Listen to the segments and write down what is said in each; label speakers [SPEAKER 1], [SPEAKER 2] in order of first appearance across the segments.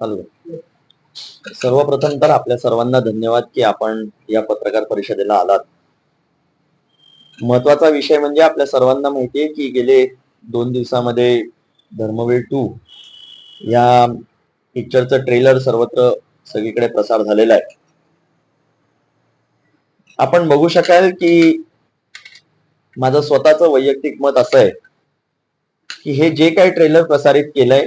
[SPEAKER 1] Hello सर्वप्रथम तर आपल्या सर्वांना धन्यवाद की आपण या पत्रकार परिषदेला आलात. महत्त्वाचा विषय म्हणजे आपल्या सर्वांना माहितीये की गेले दोन दिवसामध्ये धर्मवीर टू या पिक्चरचं ट्रेलर सर्वत्र सगळीकडे प्रसार झालेला आहे. आपण बघू शकाल की माझं स्वतःचं वैयक्तिक मत असं आहे की हे जे काही ट्रेलर प्रसारित केलंय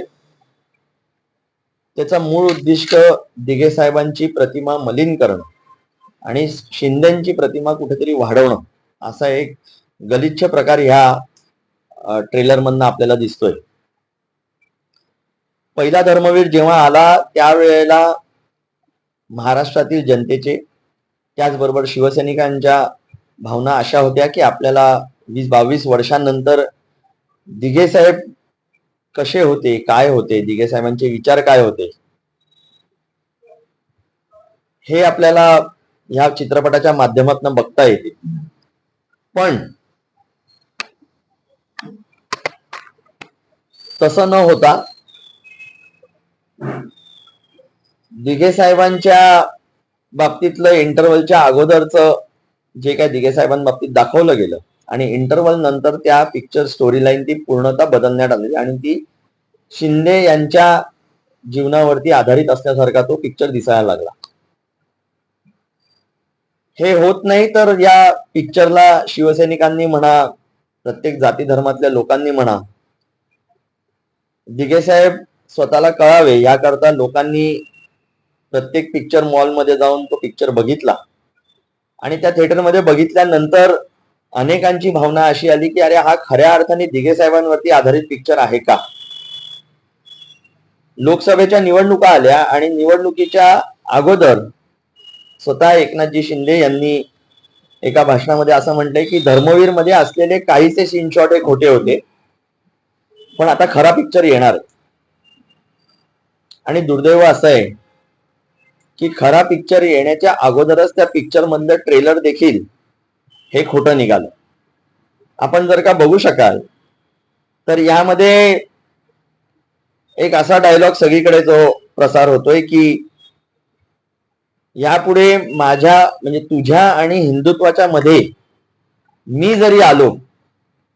[SPEAKER 1] त्याचा मूळ उद्दिष्ट दिघे साहेबांची प्रतिमा मलिन करणं आणि शिंदेची प्रतिमा कुठेतरी वाढवणं असा एक गलिच्छ प्रकार ह्या ट्रेलर मधनं आपल्याला दिसतोय. पहिला धर्मवीर जेव्हा आला त्यावेळेला महाराष्ट्रातील जनतेचे त्याचबरोबर शिवसैनिकांच्या भावना अशा होत्या की आपल्याला वीस बावीस वर्षांनंतर दिघे साहेब कसे होते काय होते दिघे साहेबांचे विचार काय होते? हे आपल्याला ह्या चित्रपटाच्या माध्यमातून बघता येते. पण तसं न होता दिघे साहेबांच्या बाबतीतलं इंटरव्हलच्या अगोदरचं जे काय दिघे साहेबांबाबतीत दाखवलं गेलं आणि इंटरव्हल नंतर त्या पिक्चर स्टोरी लाईन ती पूर्णतः बदलण्यात आलेली आणि ती शिंदे यांच्या जीवनावरती आधारित असण्यासारखा तो पिक्चर दिसायला लागला. हे होत नाही तर या पिक्चरला शिवसैनिकांनी म्हणा प्रत्येक जाती धर्मातल्या लोकांनी म्हणा दिघे साहेब स्वतःला कळावे याकरता लोकांनी प्रत्येक पिक्चर मॉलमध्ये जाऊन तो पिक्चर बघितला. आणि त्या थिएटरमध्ये बघितल्यानंतर अनेकांची भावना अशी आली की अरे हा खऱ्या अर्थाने दिघे साहेबांवरती आधारित पिक्चर आहे का? लोकसभेच्या निवडणुका आल्या आणि निवडणुकीच्या अगोदर स्वतः एकनाथजी शिंदे यांनी एका भाषणामध्ये असं म्हटलंय की धर्मवीरमध्ये असलेले काहीसे सीन हे खोटे होते पण आता खरा पिक्चर येणार आणि दुर्दैव असं आहे की खरा पिक्चर येण्याच्या अगोदरच त्या पिक्चर मधलं ट्रेलर देखील हे खोटं निघालं. आपण जर का बघू शकाल तर यामध्ये एक असा डायलॉग सगळीकडे जो प्रसार होतोय की यापुढे माझ्या म्हणजे तुझ्या आणि हिंदुत्वाच्या मध्ये मी जरी आलो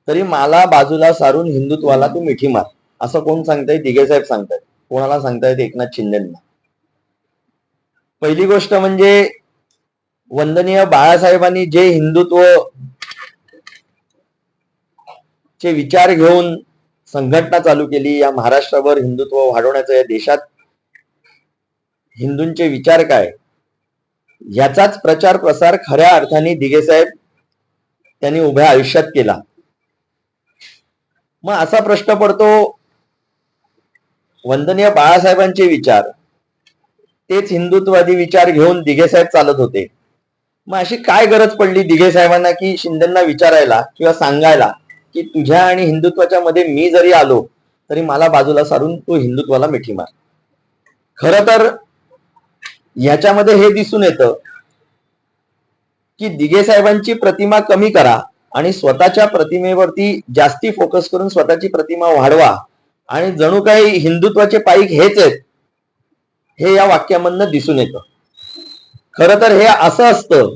[SPEAKER 1] तरी मला बाजूला सारून हिंदुत्वाला तू मिठी मार. असं कोण सांगताय? दिघे साहेब सांगतायत. कोणाला सांगतायत? एकनाथ शिंदेंना. पहिली गोष्ट म्हणजे वंदनीय बाळासाहेबांनी जे हिंदुत्व चे विचार घेऊन संघटना चालू केली या महाराष्ट्रावर हिंदुत्व वाढवण्याचं या देशात हिंदूंचे विचार काय? याचाच प्रचार प्रसार खऱ्या अर्थाने दिघेसाहेब त्यांनी उभ्या आयुष्यात केला. मग असा प्रश्न पडतो वंदनीय बाळासाहेबांचे विचार तेच हिंदुत्ववादी विचार घेऊन दिघेसाहेब चालत होते. मग अशी काय गरज पडली दिघे साहेबांना की शिंदेना विचारायला किंवा सांगायला की तुझ्या आणि हिंदुत्वाच्या मध्ये मी जरी आलो तरी मला बाजूला सारून तू हिंदुत्वाला मिठी मार. खर तर ह्याच्यामध्ये हे दिसून येतं की दिघे साहेबांची प्रतिमा कमी करा आणि स्वतःच्या प्रतिमेवरती जास्ती फोकस करून स्वतःची प्रतिमा वाढवा. आणि जणू काही हिंदुत्वाचे पाईक हेच आहेत हे या वाक्यामधनं दिसून येतं. खर तर हे असं असतं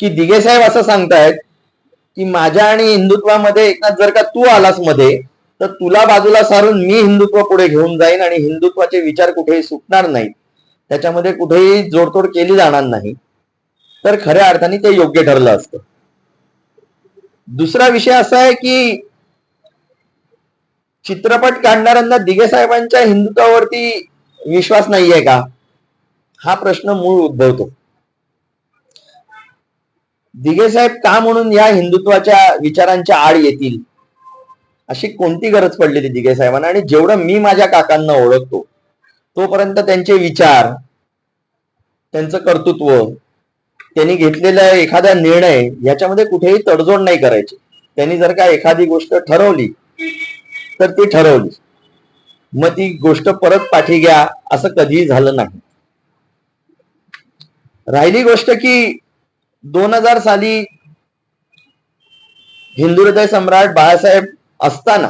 [SPEAKER 1] की दिघे साहेब असं सांगतायत की माझ्या आणि हिंदुत्वामध्ये एकनाथ जर का तू आलासमध्ये तर तुला बाजूला सारून मी हिंदुत्व पुढे घेऊन जाईन आणि हिंदुत्वाचे विचार कुठेही सुटणार नाहीत. त्याच्यामध्ये कुठेही जोडतोड केली जाणार नाही. तर खऱ्या अर्थाने ते योग्य ठरलं असतं. दुसरा विषय असा आहे की चित्रपट काढणाऱ्यांना दिघे साहेबांच्या हिंदुत्वावरती विश्वास नाहीये का? हा प्रश्न मूळ उद्भवतो. दिघे साहेब का म्हणून या हिंदुत्वाच्या विचारांच्या आड येतील? अशी कोणती गरज पडलेली दिघे साहेबांना? आणि जेवढं मी माझ्या काकांना ओळखतो तोपर्यंत त्यांचे विचार त्यांचं कर्तृत्व त्यांनी घेतलेला एखादा निर्णय याच्यामध्ये कुठेही तडजोड नाही करायची. त्यांनी जर का एखादी गोष्ट ठरवली तर ती ठरवली. मग ती गोष्ट परत पाठी घ्या असं कधीही झालं नाही. राहिली गोष्ट की दोन हजार साली हिंदू हृदय सम्राट बाळासाहेब असताना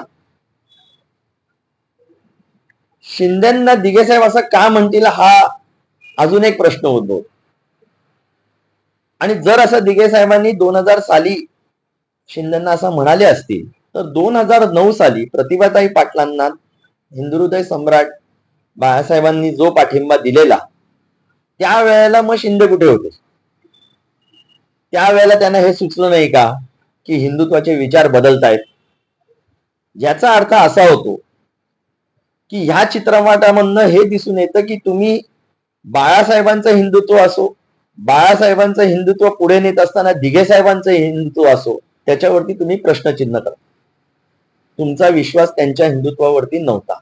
[SPEAKER 1] शिंदेना दिगेसाहेब असं का म्हणतील हा अजून एक प्रश्न उद्भव आणि जर असं दिगे साहेबांनी दोन हजार साली शिंदेना असं म्हणाले असतील तर दोन हजार नऊ साली प्रतिभाताई पाटलांना हिंदुहृदय सम्राट बाळासाहेबांनी जो पाठिंबा दिलेला त्यावेळेला मग शिंदे कुठे होते? त्यावेळेला त्यांना हे सुचलं नाही का? की हिंदुत्वाचे विचार बदलतायत. याचा अर्थ असा होतो की ह्या चित्रपटामधनं हे दिसून येतं की तुम्ही बाळासाहेबांचं हिंदुत्व असो बाळासाहेबांचं हिंदुत्व पुढे नेत असताना दिघे साहेबांचं हिंदुत्व असो त्याच्यावरती तुम्ही प्रश्नचिन्ह करा. तुमचा विश्वास त्यांच्या हिंदुत्वावरती नव्हता.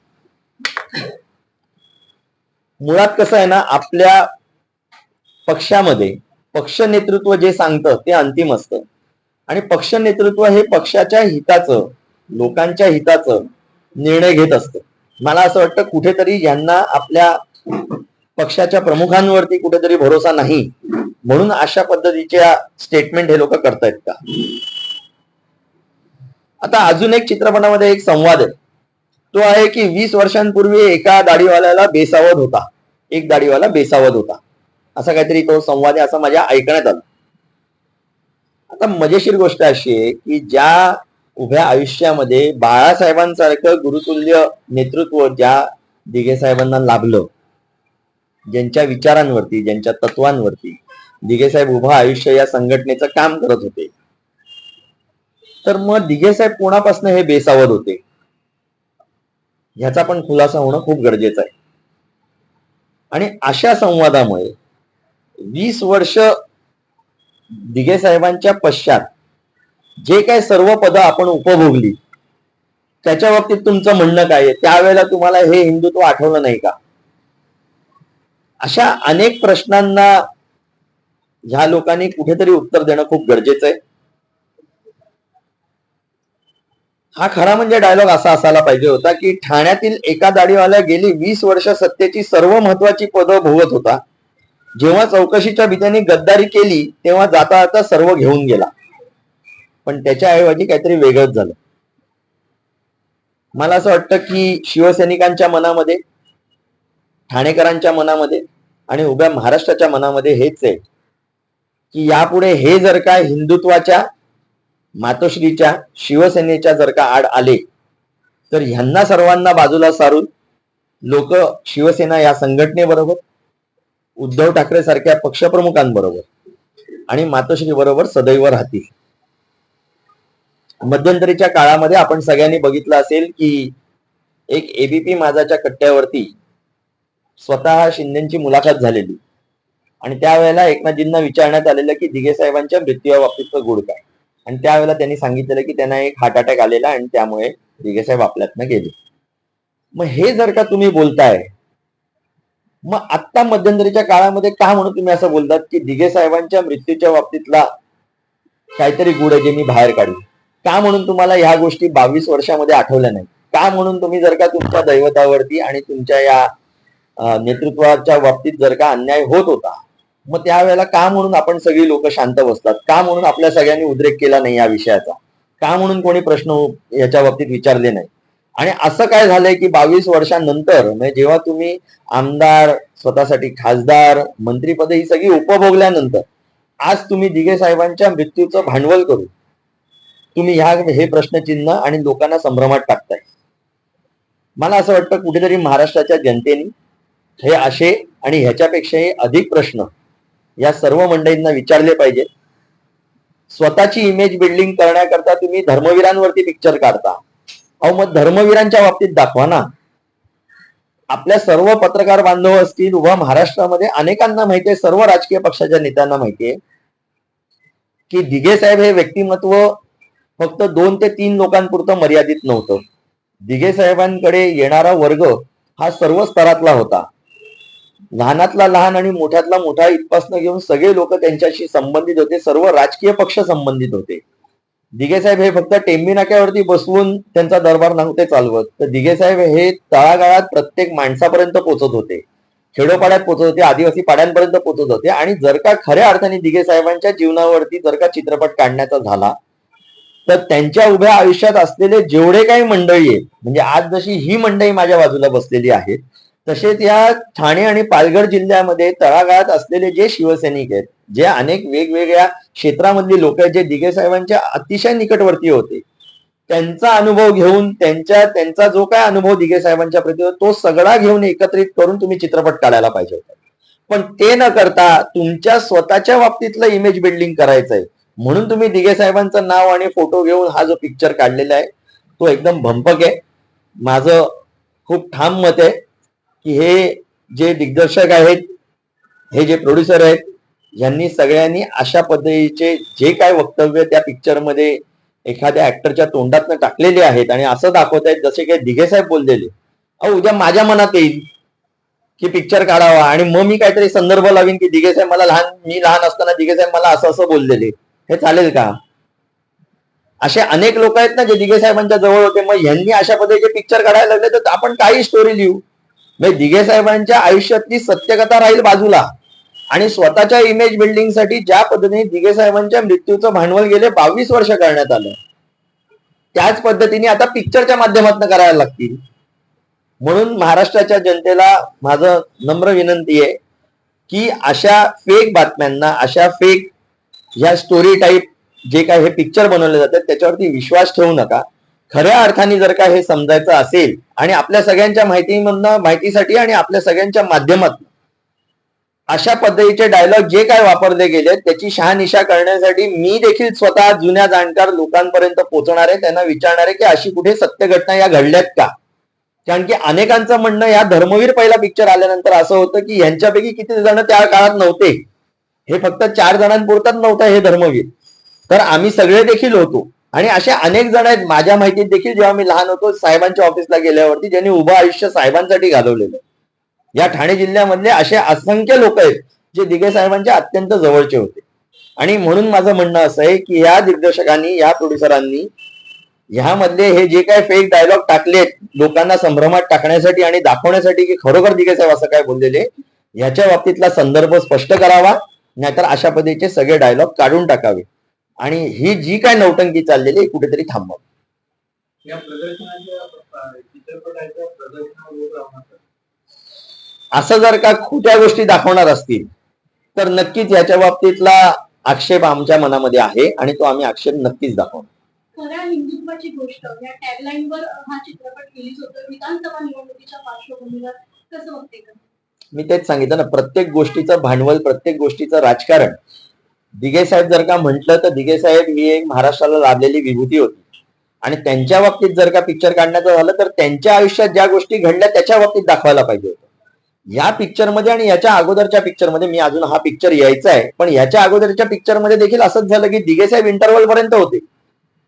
[SPEAKER 1] मुळात कसं आहे ना आपल्या पक्षामध्ये पक्ष नेतृत्व जे सांगतं ते अंतिम असतं. आणि पक्ष नेतृत्व हे पक्षाच्या हिताचं लोकांच्या हिताचं निर्णय घेत असतं. मला असं वाटतं कुठेतरी यांना आपल्या पक्षाच्या प्रमुखांवरती कुठेतरी भरोसा नाही. म्हणून अशा पद्धतीच्या स्टेटमेंट हे लोक करतायत का? आता अजून एक चित्रपटामध्ये एक संवाद आहे. तो आहे की वीस वर्षांपूर्वी एका दाढीवाल्याला बेसावध होता. एक दाढीवाला बेसावत होता. असा काहीतरी तो संवाद आहे असं माझ्या ऐकण्यात आलं. आता मजेशीर गोष्ट अशी आहे की ज्या उभ्या आयुष्यामध्ये बाळासाहेबांसारखं गुरुतुल्य नेतृत्व ज्या दिघे साहेबांना लाभलं ज्यांच्या विचारांवरती ज्यांच्या तत्वांवरती दिघे साहेब उभं आयुष्य या संघटनेचं काम करत होते. तर मग दिघे साहेब कोणापासून हे बेसावत होते? ह्याचा पण खुलासा होणं खूप गरजेचं आहे. आणि अशा संवादामुळे वीस वर्ष दिघे साहेबांच्या पश्चात जे काय सर्व पद आपण उपभोगली त्याच्या बाबतीत तुमचं म्हणणं काय आहे? त्यावेळेला तुम्हाला हे हिंदुत्व आठवलं नाही का? अशा अनेक प्रश्नांना ह्या लोकांनी कुठेतरी उत्तर देणं खूप गरजेचं आहे. हा खरा म्हणजे डायलॉग असा असायला पाहिजे होता की ठाण्यातील एका दाढीवाला गेली वीस वर्ष सत्तेची सर्व महत्वाची पदं भोगत होता. जेव्हा चौकशीच्या भीतीने गद्दारी केली तेव्हा जाता जाता सर्व घेऊन गेला. पण त्याच्या ऐवजी काहीतरी वेगळंच झालं. मला असं वाटतं की शिवसैनिकांच्या मनामध्ये ठाणेकरांच्या मनामध्ये आणि उभ्या महाराष्ट्राच्या मनामध्ये हेच आहे की यापुढे हे जर का हिंदुत्वाच्या मातोश्रीच्या शिवसेनेच्या जर का आड आले तर ह्यांना सर्वांना बाजूला सारून लोक शिवसेना या संघटनेबरोबर उद्धव ठाकरे सारख्या पक्षप्रमुखांबरोबर आणि मातोश्री बरोबर सदैव राहतील. मध्यंतरीच्या काळामध्ये आपण सगळ्यांनी बघितलं असेल की एक एबीपी माझाच्या कट्ट्यावरती स्वतः शिंदेची मुलाखत झालेली. आणि त्यावेळेला एकनाथजींना विचारण्यात आलेलं की दिघे साहेबांच्या मृत्यूबाबतीतचं गुड काय? आणि त्यावेळेला त्यांनी सांगितलेलं की त्यांना एक हार्ट अटॅक आलेला आणि त्यामुळे दिघे साहेब आपल्यातनं गेले. मग हे जर का तुम्ही बोलताय मग आत्ता मध्यंतरीच्या काळामध्ये का म्हणून तुम्ही असं बोलतात की दिघे साहेबांच्या मृत्यूच्या बाबतीतला काहीतरी गुढ आहे जे मी बाहेर काढू का म्हणून तुम्हाला ह्या गोष्टी बावीस वर्षामध्ये आठवल्या नाही का म्हणून तुम्ही जर का तुमच्या दैवतावरती आणि तुमच्या या नेतृत्वाच्या बाबतीत जर का अन्याय होत होता मग त्यावेळेला का म्हणून आपण सगळी लोक शांत बसतात? का म्हणून आपल्या सगळ्यांनी उद्रेक केला नाही या विषयाचा? का म्हणून कोणी प्रश्न याच्या बाबतीत विचारले नाही? आणि असं काय झालंय की बावीस वर्षांनंतर म्हणजे जेव्हा तुम्ही आमदार स्वतःसाठी खासदार मंत्रीपद ही सगळी उपभोगल्यानंतर आज तुम्ही दिघे साहेबांच्या मृत्यूचं भांडवल करू तुम्ही ह्या हे प्रश्नचिन्ह आणि लोकांना संभ्रमात टाकताय. मला असं वाटतं कुठेतरी महाराष्ट्राच्या जनतेने हे असे आणि ह्याच्यापेक्षाही अधिक प्रश्न या सर्व मंडळींना विचारले पाहिजे. स्वतःची इमेज बिल्डिंग करण्याकरता तुम्ही धर्मवीरांवरती पिक्चर काढता. अहो मग धर्मवीरांच्या बाबतीत दाखवा ना. आपल्या सर्व पत्रकार बांधव असतील उभा महाराष्ट्रामध्ये अनेकांना माहिती आहे सर्व राजकीय पक्षाच्या नेत्यांना माहिती आहे की दिघे साहेब हे व्यक्तिमत्व फक्त दोन ते तीन लोकांपुरतं मर्यादित नव्हतं. दिघे साहेबांकडे येणारा वर्ग हा सर्व स्तरातला होता. लहानातला लहान आणि मोठ्यातला मोठा इथपासनं घेऊन सगळे लोक त्यांच्याशी संबंधित होते सर्व राजकीय पक्ष संबंधित होते. दिघे साहेब हे फक्त टेंबी नाक्यावरती बसवून त्यांचा दरबार नव्हते चालवत. तर दिघे साहेब हे तळागाळात प्रत्येक माणसापर्यंत पोहोचत होते. खेडोपाड्यात पोहोचत होते आदिवासी पाड्यांपर्यंत पोहोचत होते आणि जर का खऱ्या अर्थाने दिघे साहेबांच्या जीवनावरती जर का चित्रपट काढण्याचा झाला तर त्यांच्या उभ्या आयुष्यात असलेले जेवढे काही मंडळी आहेत म्हणजे आज जशी ही मंडळी माझ्या बाजूला बसलेली आहेत तसेच या ठाणे आणि पालघर जिल्ह्यामध्ये तळागाळात असलेले जे शिवसैनिक आहेत जे अनेक वेगवेगळ्या क्षेत्रामधली लोक आहेत जे दिघे साहेबांच्या अतिशय निकटवर्ती होते. त्यांचा अनुभव घेऊन त्यांच्या त्यांचा जो काय अनुभव दिघे साहेबांच्या प्रती तो सगळा घेऊन एकत्रित करून तुम्ही चित्रपट काढायला पाहिजे होता. पण ते न करता तुमच्या स्वतःच्या बाबतीतलं इमेज बिल्डिंग करायचंय. म्हणून तुम्ही दिघे साहेबांचं नाव आणि फोटो घेऊन हा जो पिक्चर काढलेला आहे तो एकदम भंपक आहे. माझं खूप ठाम मत आहे की हे जे दिग्दर्शक आहेत हे जे प्रोड्युसर आहेत यांनी सगळ्यांनी अशा पद्धतीचे जे काय वक्तव्य त्या पिक्चरमध्ये एखाद्या ऍक्टरच्या तोंडातनं टाकलेले आहेत आणि असं दाखवत आहेत जसे काही दिघे साहेब बोललेले. अहो उद्या माझ्या मनात येईल की पिक्चर काढावा आणि मग मी काहीतरी संदर्भ लावीन की दिघे साहेब मला लहान मी लहान असताना दिघे साहेब मला असं असं बोललेले. हे चालेल का? असे अनेक लोक आहेत ना जे दिघे साहेबांच्या जवळ होते. मग यांनी अशा पद्धतीचे पिक्चर काढायला लागले तर आपण काही स्टोरी लिहू. म्हणजे दिघे साहेबांच्या आयुष्यातली सत्यकथा राहील बाजूला. आणि स्वतःच्या इमेज बिल्डिंगसाठी ज्या पद्धतीने दिघे साहेबांच्या मृत्यूचं भांडवल गेले बावीस वर्ष करण्यात आलं. त्याच पद्धतीने आता पिक्चरच्या माध्यमातून करायला लागतील. म्हणून महाराष्ट्राच्या जनतेला माझं नम्र विनंती आहे की अशा फेक बातम्यांना अशा फेक ह्या स्टोरी टाईप जे काय हे पिक्चर बनवले जातात त्याच्यावरती विश्वास ठेवू नका. खऱ्या अर्थाने जर का हे समजायचं असेल आणि आपल्या सगळ्यांच्या माहितीमधनं माहितीसाठी आणि आपल्या सगळ्यांच्या माध्यमातून अशा पद्धतीचे डायलॉग जे काय वापरले गेले त्याची शहानिशा करण्यासाठी मी देखील स्वतः जुन्या जाणकार लोकांपर्यंत पोहोचणार आहे. त्यांना विचारणार आहे की अशी कुठे सत्य घटना या घडल्यात का? कारण की अनेकांचं म्हणणं या धर्मवीर पहिला पिक्चर आल्यानंतर असं होतं की यांच्यापैकी किती जण त्या काळात नव्हते. हे फक्त चार जणांपुरताच नव्हतं हे धर्मवीर. तर आम्ही सगळे देखील होतो. आणि असे अनेक जण आहेत माझ्या माहितीत देखील जेव्हा मी लहान होतो साहेबांच्या ऑफिसला गेल्यावरती ज्यांनी उभं आयुष्य साहेबांसाठी घालवलेलं. या ठाणे जिल्ह्यामधले असे असंख्य लोक आहेत जे दिघे साहेबांच्या अत्यंत जवळचे होते. आणि म्हणून माझं म्हणणं असं आहे की या दिग्दर्शकांनी या प्रोड्युसरांनी ह्यामधले हे जे काय फेक डायलॉग टाकलेत लोकांना संभ्रमात टाकण्यासाठी आणि दाखवण्यासाठी की खरोखर दिघे साहेब असं काय बोललेले याच्या बाबतीतला संदर्भ स्पष्ट करावा नाहीतर अशा पद्धतीचे सगळे डायलॉग काढून टाकावे. आणि ही जी काय नौटंकी चाललेली आहे कुठेतरी थांबावी. असं जर का खोट्या गोष्टी दाखवणार असतील तर नक्कीच याच्या बाबतीतला आक्षेप आमच्या मनामध्ये आहे आणि तो आम्ही आक्षेप नक्कीच दाखवणार.
[SPEAKER 2] खऱ्या हिंदुत्वाची गोष्ट या टॅगलाईन वर हा चित्रपट रिलीज होतो विधानसभा निवडणुकीच्या पार्श्वभूमीवर कसं बघते
[SPEAKER 1] मी तेच सांगितलं ना प्रत्येक गोष्टीचं भांडवल प्रत्येक गोष्टीचं राजकारण. दिघे साहेब जर का म्हटलं तर दिघे साहेब ही एक महाराष्ट्राला लाभलेली विभूती होती. आणि त्यांच्या बाबतीत जर का पिक्चर काढण्याचं झालं तर त्यांच्या आयुष्यात ज्या गोष्टी घडल्या त्याच्या बाबतीत दाखवायला पाहिजे होतं. या पिक्चरमध्ये आणि याच्या अगोदरच्या पिक्चरमध्ये मी अजून हा पिक्चर यायचा आहे. पण याच्या अगोदरच्या पिक्चरमध्ये देखील असंच झालं की दिगेसाहेब इंटरवल पर्यंत होते.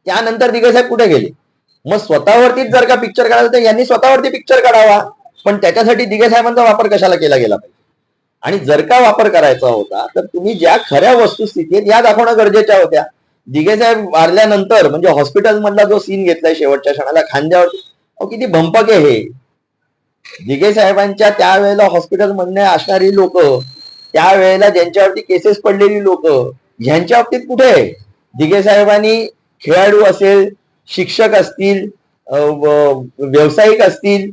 [SPEAKER 1] त्यानंतर दिगेसाहेब कुठे गेले? मग स्वतःवरतीच जर का पिक्चर काढायचं तर यांनी स्वतःवरती पिक्चर काढावा. पण त्याच्यासाठी दिगेसाहेबांचा वापर कशाला केला गेला पाहिजे? आणि जर का वापर करायचा होता तर तुम्ही ज्या खऱ्या वस्तुस्थिती आहेत या दाखवणं गरजेच्या होत्या. दिगेसाहेब वारल्यानंतर म्हणजे हॉस्पिटल मधला जो सीन घेतलाय शेवटच्या क्षणाला खांद्यावर किती भंपक आहे हे. दिघे साहेबांच्या त्यावेळेला हॉस्पिटलमधले असणारी लोक त्यावेळेला ज्यांच्यावरती केसेस पडलेली लोक ह्यांच्या बाबतीत कुठे आहे? दिघे साहेबांनी खेळाडू असेल शिक्षक असतील व्यावसायिक असतील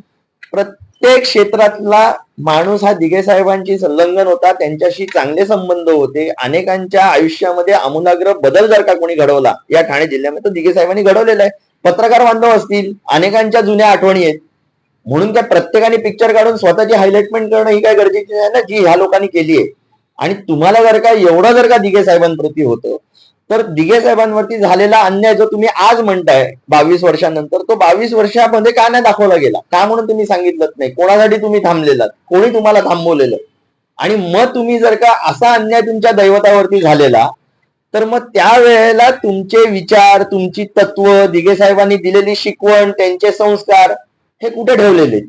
[SPEAKER 1] प्रत्येक क्षेत्रातला माणूस हा दिघे साहेबांची संलग्न होता त्यांच्याशी चांगले संबंध होते अनेकांच्या आयुष्यामध्ये आमूलाग्र बदल जर का कोणी घडवला या ठाणे जिल्ह्यामध्ये तर दिघे साहेबांनी घडवलेला आहे. पत्रकार बांधव असतील अनेकांच्या जुन्या आठवणी आहेत. म्हणून त्या प्रत्येकाने पिक्चर काढून स्वतःची हायलाइटमेंट करणं ही काय गरजेची आहे ना जी ह्या लोकांनी केली आहे आणि तुम्हाला जर का एवढं जर का दिघे साहेबांप्रती होतं तर दिघे साहेबांवरती झालेला अन्याय जो तुम्ही आज म्हणताय बावीस वर्षानंतर तो बावीस वर्षामध्ये का नाही दाखवला गेला? का म्हणून तुम्ही सांगितलं नाही? कोणासाठी तुम्ही थांबलेलात? कोणी तुम्हाला थांबवलेलं? आणि मग तुम्ही जर का असा अन्याय तुमच्या दैवतावरती झालेला तर मग त्यावेळेला तुमचे विचार तुमची तत्व दिघे साहेबांनी दिलेली शिकवण त्यांचे संस्कार हे कुठे ठेवलेले?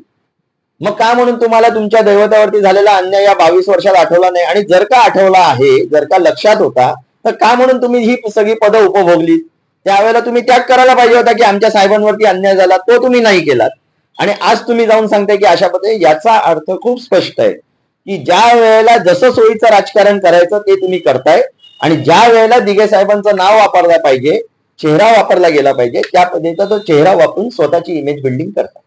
[SPEAKER 1] मग का म्हणून तुम्हाला तुमच्या दैवतावरती झालेला अन्याय या बावीस वर्षात आठवला नाही? आणि जर का आठवला आहे जर का लक्षात होता तर का म्हणून तुम्ही ही सगळी पदं उपभोगली? त्यावेळेला तुम्ही त्याग करायला पाहिजे होता की आमच्या साहेबांवरती अन्याय झाला तो तुम्ही नाही केलात. आणि आज तुम्ही जाऊन सांगताय की अशा पद्धती याचा अर्थ खूप स्पष्ट आहे की ज्या वेळेला जसं सोयीचं राजकारण करायचं ते तुम्ही करताय. आणि ज्या वेळेला दिघे साहेबांचं नाव वापरलं पाहिजे चेहरा वापरला गेला पाहिजे त्या पद्धतीचा तो चेहरा वापरून स्वतःची इमेज बिल्डिंग करतात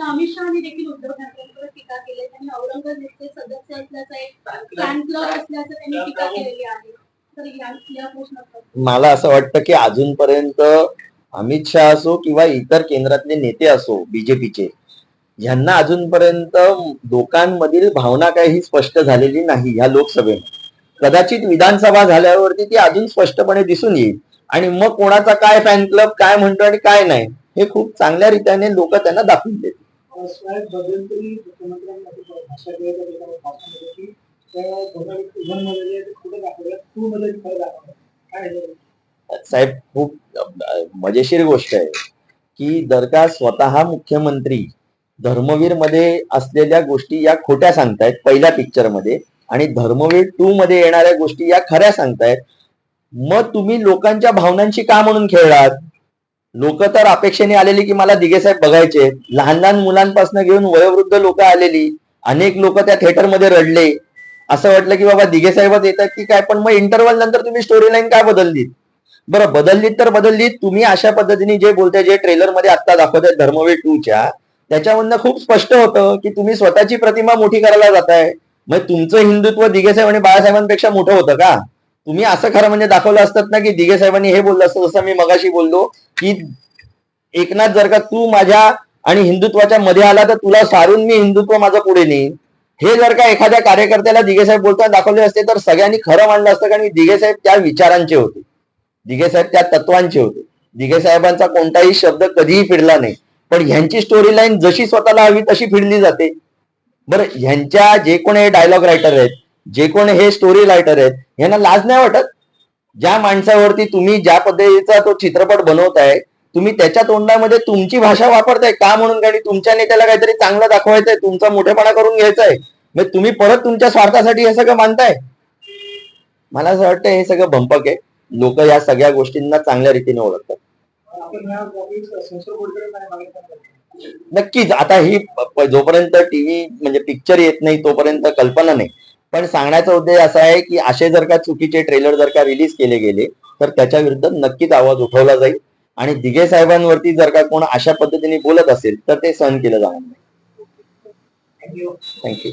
[SPEAKER 2] तर अमित शहानी देखील उद्धव ठाकरेंवर टीका केली. आहे. त्यांनी औरंगाबादचे सदस्य असल्याचा एक फॅन क्लब असल्याचं त्यांनी टीका केलेली आहे. तर या या प्रश्नात
[SPEAKER 1] मला असं वाटतं की अजूनपर्यंत अमित शहा असो किंवा इतर केंद्रातले नेते असो बीजेपीचे यांना अजूनपर्यंत लोकांमधील भावना काही स्पष्ट झालेली नाही ह्या लोकसभेत. कदाचित विधानसभा झाल्यावरती ती अजून स्पष्टपणे दिसून येईल. आणि मग कोणाचा काय फॅन क्लब काय म्हणतो आणि काय नाही हे खूप चांगल्या रीतीने लोक त्यांना दाखवून देतील.
[SPEAKER 3] साहेब मध्यंतरी मुख्यमंत्र्यांमध्ये भाषा केली तर एका भाषणामध्ये की त्या दोघांनी वनमध्ये जे कुठे दाखवलं? तू मध्ये खरं दाखवलं. काय
[SPEAKER 1] साहेब खूप मजेशीर गोष्ट आहे की जर का स्वतः मुख्यमंत्री धर्मवीरमध्ये असलेल्या गोष्टी या खोट्या सांगतायत पहिल्या पिक्चरमध्ये आणि धर्मवीर टू मध्ये येणाऱ्या गोष्टी या खऱ्या सांगतायत. मग तुम्ही लोकांच्या भावनांशी का म्हणून खेळलात? लोक तर अपेक्षेने आलेली की मला दिघे साहेब बघायचे. लहान लहान मुलांपासून घेऊन वयोवृद्ध लोक आलेली. अनेक लोक त्या थिएटरमध्ये रडले. असं वाटलं की बाबा दिघे साहेबच येतात की काय? पण मग इंटरव्हल नंतर तुम्ही स्टोरी लाईन काय बदललीत? बरं बदललीत तर बदललीत. तुम्ही अशा पद्धतीने जे बोलताय जे ट्रेलरमध्ये आता दाखवताय धर्मवीर टूच्या त्याच्यामधनं खूप स्पष्ट होतं की तुम्ही स्वतःची प्रतिमा मोठी करायला जाताय. मग तुमचं हिंदुत्व दिघे साहेब आणि बाळासाहेबांपेक्षा मोठं होतं का? तुम्ही असं खरं म्हणजे दाखवलं असतात ना की दिघे साहेबांनी हे बोललं असतं जसं मी मगाशी बोललो की एकनाथ जर का तू माझ्या आणि हिंदुत्वाच्या मध्ये आला तर तुला सारून मी हिंदुत्व माझं पुढे नेईन. हे जर का एखाद्या कार्यकर्त्याला दिघे साहेब बोलताना दाखवले असते तर सगळ्यांनी खरं मानलं असतं कारण की दिघे साहेब त्या विचारांचे होते. दिघे साहेब त्या तत्वांचे होते. दिघे साहेबांचा कोणताही शब्द कधीही फिरला नाही. पण ह्यांची स्टोरी लाईन जशी स्वतःला हवी तशी फिरली जाते. बरं ह्यांच्या जे कोण हे डायलॉग रायटर आहेत जे कोण हे स्टोरी रायटर आहेत यांना लाज नाही वाटत? ज्या माणसावरती तुम्ही ज्या पद्धतीचा तो चित्रपट बनवताय तुम्ही त्याच्या तोंडामध्ये तुमची भाषा वापरताय का म्हणून? कारण तुमच्या नेत्याला काहीतरी चांगलं दाखवायचंय तुमचा मोठेपणा करून घ्यायचाय. मग तुम्ही परत तुमच्या स्वार्थासाठी हे सगळं मानताय मला असं वाटतं हे सगळं भंपक आहे. लोक या सगळ्या गोष्टींना चांगल्या रीतीने ओळखतात. नक्कीच. आता ही जोपर्यंत टीव्ही म्हणजे पिक्चर येत नाही तोपर्यंत कल्पना नाही. पण सांगण्याचा उद्देश असा आहे की असे जर का चुकीचे ट्रेलर जर का रिलीज केले गेले तर त्याच्या विरुद्ध नक्कीच आवाज उठवला जाईल. आणि दिघे साहेबांवरती जर का कोण अशा पद्धतीने बोलत असेल तर ते सहन केलं जाणार नाही.
[SPEAKER 3] Thank you.
[SPEAKER 1] थँक्यू